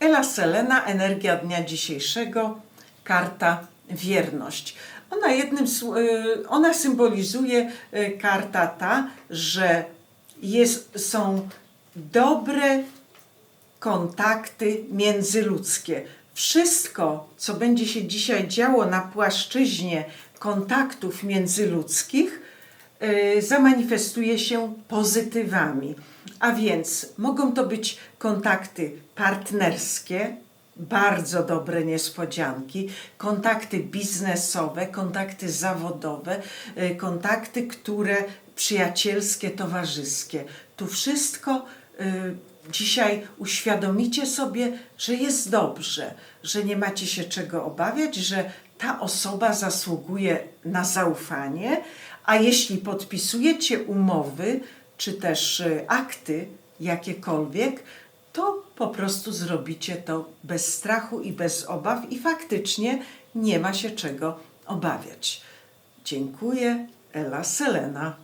Ela Selena, energia dnia dzisiejszego, karta wierność. Ona, jednym, y, ona symbolizuje y, karta ta, że jest, są dobre kontakty międzyludzkie. Wszystko, co będzie się dzisiaj działo na płaszczyźnie kontaktów międzyludzkich, zamanifestuje się pozytywami. A więc mogą to być kontakty partnerskie, bardzo dobre niespodzianki, kontakty biznesowe, kontakty zawodowe, y, kontakty, które przyjacielskie, towarzyskie. Tu wszystko y, dzisiaj uświadomicie sobie, że jest dobrze, że nie macie się czego obawiać, że ta osoba zasługuje na zaufanie, a jeśli podpisujecie umowy czy też y, akty jakiekolwiek, to po prostu zrobicie to bez strachu i bez obaw i faktycznie nie ma się czego obawiać. Dziękuję, Ela Selena.